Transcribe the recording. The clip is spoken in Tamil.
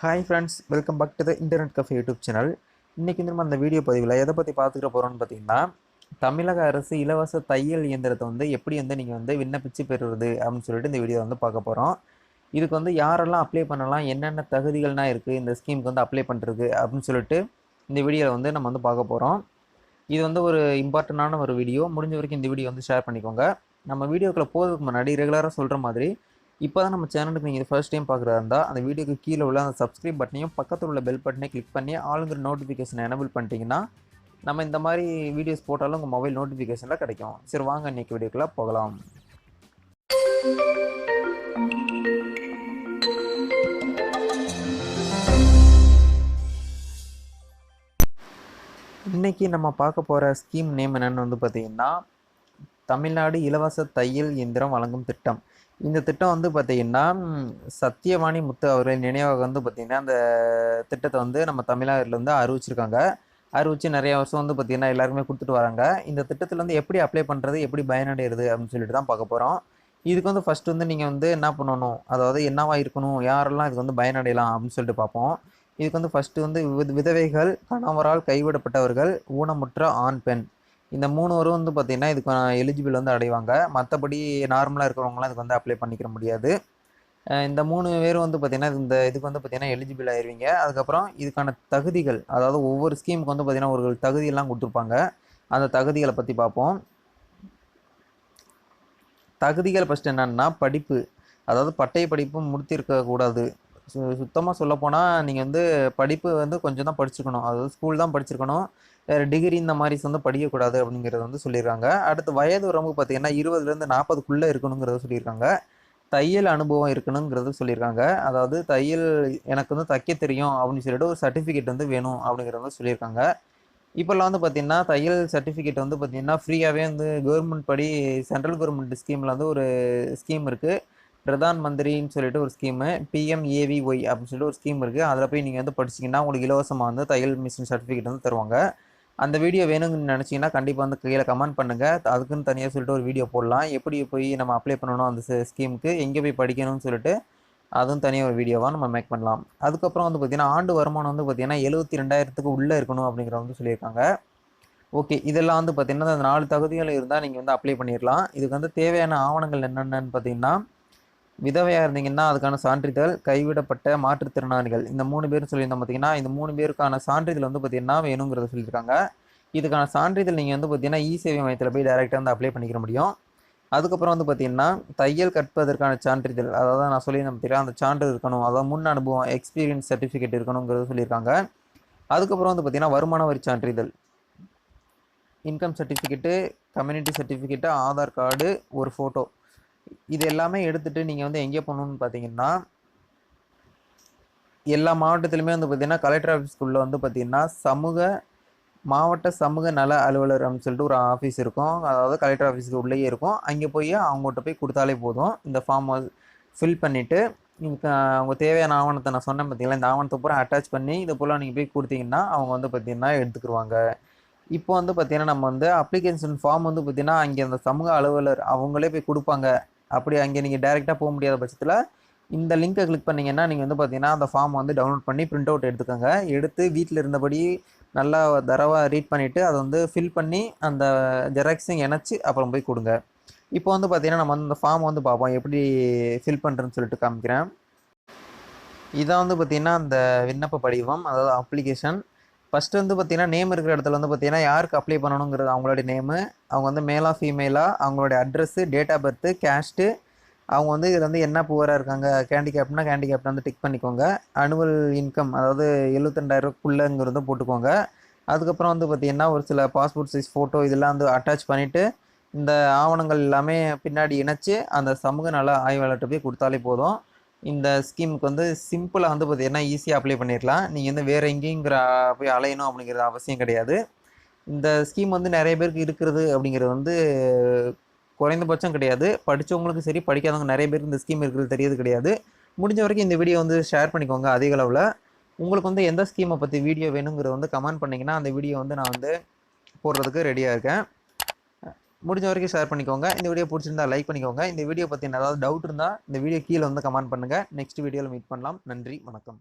Hi friends welcome back to the internet cafe YouTube channel இன்றைக்கி நம்ம அந்த வீடியோ பதிவில் எதை பற்றி பார்த்துக்கிற போகிறோம்னு பார்த்தீங்கன்னா தமிழக அரசு இலவச தையல் இயந்திரத்தை வந்து எப்படி வந்து நீங்கள் வந்து விண்ணப்பிச்சு பெறுவது அப்படின்னு சொல்லிட்டு இந்த வீடியோ வந்து பார்க்க போகிறோம் இதுக்கு வந்து யாரெல்லாம் அப்ளை பண்ணலாம் என்னென்ன தகுதிகள்னா இருக்குது இந்த ஸ்கீமுக்கு வந்து அப்ளை பண்ணுறது அப்படின்னு சொல்லிட்டு இந்த வீடியோவில் வந்து நம்ம வந்து பார்க்க போகிறோம் இது வந்து ஒரு இம்பார்ட்டண்ட்டான ஒரு வீடியோ முடிஞ்ச வரைக்கும் இந்த வீடியோ வந்து ஷேர் பண்ணிக்கோங்க. நம்ம வீடியோக்களை போகிறதுக்கு முன்னாடி ரெகுலராக சொல்கிற மாதிரி இப்போ தான் நம்ம சேனலுக்கு நீங்கள் ஃபர்ஸ்ட் டைம் பார்க்குறதா இருந்தால் அந்த வீடியோக்கு கீழே உள்ள அந்த சப்ஸ்கிரைப் பட்டனையும் பக்கத்தில் உள்ள பெல் பட்டனையும் கிளிக் பண்ணி ஆளுங்கிற நோட்டிஃபிகேஷனை எனபிள் பண்ணிட்டீங்கன்னா நம்ம இந்த மாதிரி வீடியோஸ் போட்டாலும் உங்கள் மொபைல் நோட்டிஃபிகேஷனில் கிடைக்கும். சரி வாங்க இன்னைக்கு வீடியோக்குள்ளே போகலாம். இன்றைக்கி நம்ம பார்க்க போகிற ஸ்கீம் நேம் என்னென்னு வந்து பார்த்தீங்கன்னா தமிழ்நாடு இலவச தையல் இயந்திரம் வழங்கும் திட்டம். இந்த திட்டம் வந்து பார்த்தீங்கன்னா சத்தியவாணி முத்து அவர்கள் நினைவாக வந்து பார்த்திங்கன்னா அந்த திட்டத்தை வந்து நம்ம தமிழ்நாட்டில் வந்து அறிவிச்சிருக்காங்க. அறிவிச்சு நிறைய வருஷம் வந்து பார்த்தீங்கன்னா எல்லாருமே கொடுத்துட்டு வராங்க. இந்த திட்டத்தில் வந்து எப்படி அப்ளை பண்ணுறது எப்படி பயனடைகிறது அப்படின்னு சொல்லிட்டு தான் பார்க்க போகிறோம் இதுக்கு வந்து ஃபஸ்ட்டு வந்து நீங்கள் வந்து என்ன பண்ணணும்? அதாவது என்னவாக இருக்கணும்? யாரெல்லாம் இதுக்கு வந்து பயனடையலாம் அப்படின்னு சொல்லிட்டு பார்ப்போம். இதுக்கு வந்து ஃபஸ்ட்டு வந்து விதவைகள் கணவரால் கைவிடப்பட்டவர்கள் ஊனமுற்ற ஆண் பெண். இந்த மூணு வரும் வந்து பார்த்தீங்கன்னா இதுக்கு எலிஜிபிள் வந்து அடைவாங்க. மற்றபடி நார்மலாக இருக்கிறவங்களாம் இதுக்கு வந்து அப்ளை பண்ணிக்கிற முடியாது. இந்த மூணு பேரும் வந்து பார்த்தீங்கன்னா இந்த இதுக்கு வந்து பார்த்தீங்கன்னா எலிஜிபிள் ஆயிருவீங்க. அதுக்கப்புறம் இதுக்கான தகுதிகள் அதாவது ஒவ்வொரு ஸ்கீமுக்கு வந்து பார்த்தீங்கன்னா ஒரு தகுதியெல்லாம் கொடுத்துருப்பாங்க. அந்த தகுதிகளை பற்றி பார்ப்போம் தகுதிகள் ஃபஸ்ட் என்னென்னா படிப்பு. அதாவது பட்டய படிப்பு முடித்திருக்கக்கூடாது சு சுத்தமாக சொல்லப்போனால் நீங்கள் வந்து படிப்பு வந்து கொஞ்சம் தான் படிச்சிருக்கணும் அதாவது ஸ்கூல் தான் படிச்சிருக்கணும். டிகிரி இந்த மாதிரி வந்து படிக்கக்கூடாது அப்படிங்கிறத வந்து சொல்லியிருக்காங்க அடுத்து வயது வரம்பு பார்த்தீங்கன்னா இருபதுலேருந்து நாற்பதுக்குள்ளே இருக்கணுங்கிறத சொல்லியிருக்காங்க தையல் அனுபவம் இருக்கணுங்கிறது சொல்லியிருக்காங்க அதாவது தையல் எனக்கு வந்து தைக்க தெரியும் அப்படின்னு சொல்லிட்டு ஒரு சர்டிஃபிகேட் வந்து வேணும் அப்படிங்கிறத வந்து சொல்லியிருக்காங்க இப்போல்லாம் வந்து பார்த்திங்கன்னா தையல் சர்டிஃபிகேட் வந்து பார்த்தீங்கன்னா ஃப்ரீயாகவே வந்து கவர்மெண்ட் படி சென்ட்ரல் கவர்மெண்ட் ஸ்கீமில் வந்து ஒரு ஸ்கீம் இருக்குது பிரதான் மந்திரின்னு சொல்லிட்டு ஒரு ஸ்கீமு பிஎம்ஏவிஒய் அப்படின்னு சொல்லிட்டு ஒரு ஸ்கீம் இருக்குது அதில் போய் நீங்கள் வந்து படிச்சிங்கன்னா உங்களுக்கு இலவசமாக வந்து தையல் மிஷின் சர்டிஃபிகேட் வந்து தருவாங்க. அந்த வீடியோ வேணும்னு நினச்சிங்கன்னா கண்டிப்பாக வந்து கீழே கமெண்ட் பண்ணுங்கள் அதுக்குன்னு தனியாக சொல்லிட்டு ஒரு வீடியோ போடலாம். எப்படி போய் நம்ம அப்ளை பண்ணணும் அந்த ஸ்கீமுக்கு எங்கே போய் படிக்கணும்னு சொல்லிட்டு அதுவும் தனியாக ஒரு வீடியோவாக நம்ம மேக் பண்ணலாம். அதுக்கப்புறம் வந்து பார்த்திங்கன்னா ஆண்டு வருமானம் வந்து பார்த்திங்கன்னா எழுபத்தி ரெண்டாயிரத்துக்கு உள்ளே இருக்கணும் அப்படிங்கிற வந்து சொல்லியிருக்காங்க. ஓகே இதெல்லாம் வந்து பார்த்திங்கன்னா அந்த நாலு தகுதிகள் இருந்தால் நீங்கள் வந்து அப்ளை பண்ணிடலாம் இதுக்கு வந்து தேவையான ஆவணங்கள் என்னென்னு பார்த்தீங்கன்னா விதவையாக இருந்தீங்கன்னா அதுக்கான சான்றிதழ் கைவிடப்பட்ட மாற்றுத்திறனாளிகள் இந்த மூணு பேரும் சொல்லியிருந்தோம் பார்த்தீங்கன்னா இந்த மூணு பேருக்கான சான்றிதழ் வந்து பார்த்தீங்கன்னா வேணுங்கிறத சொல்லியிருக்காங்க. இதுக்கான சான்றிதழ் நீங்கள் வந்து பார்த்தீங்கன்னா இ சேவை மையத்தில் போய் டைரெக்டாக வந்து அப்ளை பண்ணிக்கிற முடியும். அதுக்கப்புறம் வந்து பார்த்தீங்கன்னா தையல் கற்பதற்கான சான்றிதழ் அதாவது நான் சொல்லியிருந்தேன் பார்த்தீங்கன்னா அந்த சான்று இருக்கணும். அதாவது முன் அனுபவம் எக்ஸ்பீரியன்ஸ் சர்டிஃபிகேட் இருக்கணுங்கிறது சொல்லியிருக்காங்க. அதுக்கப்புறம் வந்து பார்த்தீங்கன்னா வருமான வரி சான்றிதழ். Income certificate community certificate Aadhaar card ஒரு ஃபோட்டோ இது எல்லாமே எடுத்துட்டு நீங்கள் வந்து எங்கே போகணுன்னு பார்த்தீங்கன்னா எல்லா மாவட்டத்திலுமே வந்து பார்த்தீங்கன்னா கலெக்டர் ஆஃபீஸ்க்குள்ளே வந்து பார்த்தீங்கன்னா சமூக மாவட்ட சமூக நல அலுவலர் அப்படின்னு சொல்லிட்டு ஒரு ஆஃபீஸ் இருக்கும். அதாவது கலெக்டர் ஆஃபீஸ்க்கு உள்ளேயே இருக்கும். அங்கே போய் அவங்ககிட்ட போய் கொடுத்தாலே போதும். இந்த ஃபார்ம் ஃபில் பண்ணிவிட்டு நீங்கள் அவங்க தேவையான ஆவணத்தை நான் சொன்னேன் பார்த்தீங்களா? இந்த ஆவணத்தை பூரா அட்டாச் பண்ணி இதை போல் நீங்கள் போய் கொடுத்தீங்கன்னா அவங்க வந்து பார்த்தீங்கன்னா எடுத்துக்கிருவாங்க. இப்போ வந்து பார்த்தீங்கன்னா நம்ம வந்து அப்ளிகேஷன் ஃபார்ம் வந்து பார்த்தீங்கன்னா அங்கே அந்த சமூக அலுவலர் அவங்களே போய் கொடுப்பாங்க. அப்படி அங்கே நீங்கள் டைரெக்டாக போக முடியாத பட்சத்தில் இந்த லிங்கை கிளிக் பண்ணிங்கன்னா நீங்கள் வந்து பார்த்தீங்கன்னா அந்த ஃபார்ம் வந்து டவுன்லோட் பண்ணி பிரிண்ட் அவுட் எடுத்துக்கோங்க. எடுத்து வீட்டில் இருந்தபடி நல்லா தரவாக ரீட் பண்ணிவிட்டு அதை வந்து ஃபில் பண்ணி அந்த ஜெராக்ஸையும் இணைச்சி அப்புறம் போய் கொடுங்க. இப்போ வந்து பார்த்தீங்கன்னா நம்ம வந்து இந்த ஃபார்ம் வந்து பார்ப்போம். எப்படி ஃபில் பண்ணுறேன்னு சொல்லிட்டு காமிக்கிறேன். இதான் வந்து பார்த்திங்கன்னா அந்த விண்ணப்ப படிவம் அதாவது அப்ளிகேஷன் ஃபஸ்ட்டு வந்து பார்த்தீங்கன்னா நேம் இருக்கிற இடத்துல வந்து பார்த்தீங்கன்னா யாருக்கு அப்ளை பண்ணணுங்கிறது அவங்களுடைய நேமு அவங்க வந்து மேலாக ஃபீமேலாக அவங்களுடைய address date of birth caste அவங்க வந்து இதில் வந்து என்ன புவராக இருக்காங்க கேண்டிகேப்னா கேண்டிகேப்ட் வந்து டிக் பண்ணிக்கோங்க. அனுவல் இன்கம் அதாவது எழுபத்தெண்டாயிரக்குள்ளங்கிறத போட்டுக்கோங்க. அதுக்கப்புறம் வந்து பார்த்தீங்கன்னா ஒரு சில பாஸ்போர்ட் சைஸ் ஃபோட்டோ இதெல்லாம் வந்து அட்டாச் பண்ணிவிட்டு இந்த ஆவணங்கள் எல்லாமே பின்னாடி இணைச்சி அந்த சமூக நல ஆய்வாளர்கிட்ட போய் கொடுத்தாலே போதும். இந்த ஸ்கீமுக்கு வந்து சிம்பிளாக வந்து பார்த்தீங்கன்னா ஈஸியாக அப்ளை பண்ணிடலாம் நீங்கள் வந்து வேறு எங்கேங்கிற போய் அலையணும் அப்படிங்கிறது அவசியம் கிடையாது. இந்த ஸ்கீம் வந்து நிறைய பேருக்கு இருக்கிறது அப்படிங்கிறது வந்து குறைந்தபட்சம் கிடையாது. படித்தவங்களுக்கும் சரி படிக்காதவங்க நிறைய பேருக்கு இந்த ஸ்கீம் இருக்கிறது தெரியது கிடையாது. முடிஞ்ச வரைக்கும் இந்த வீடியோ வந்து ஷேர் பண்ணிக்கோங்க அதிக அளவில். உங்களுக்கு வந்து எந்த ஸ்கீமை பற்றி வீடியோ வேணுங்கிறத வந்து கமெண்ட் பண்ணிங்கன்னா அந்த வீடியோ வந்து நான் வந்து போடுறதுக்கு ரெடியாக இருக்கேன். முடிஞ்ச வரைக்கும் ஷேர் பண்ணிக்கோங்க. இந்த வீடியோ பிடிச்சிருந்தா லைக் பண்ணிக்கோங்க. இந்த வீடியோ பற்றி ஏதாவது டவுட் இருந்தால் இந்த வீடியோ கீழே வந்து கமெண்ட் பண்ணுங்கள் நெக்ஸ்ட் வீடியோவில் மீட் பண்ணலாம். நன்றி வணக்கம்.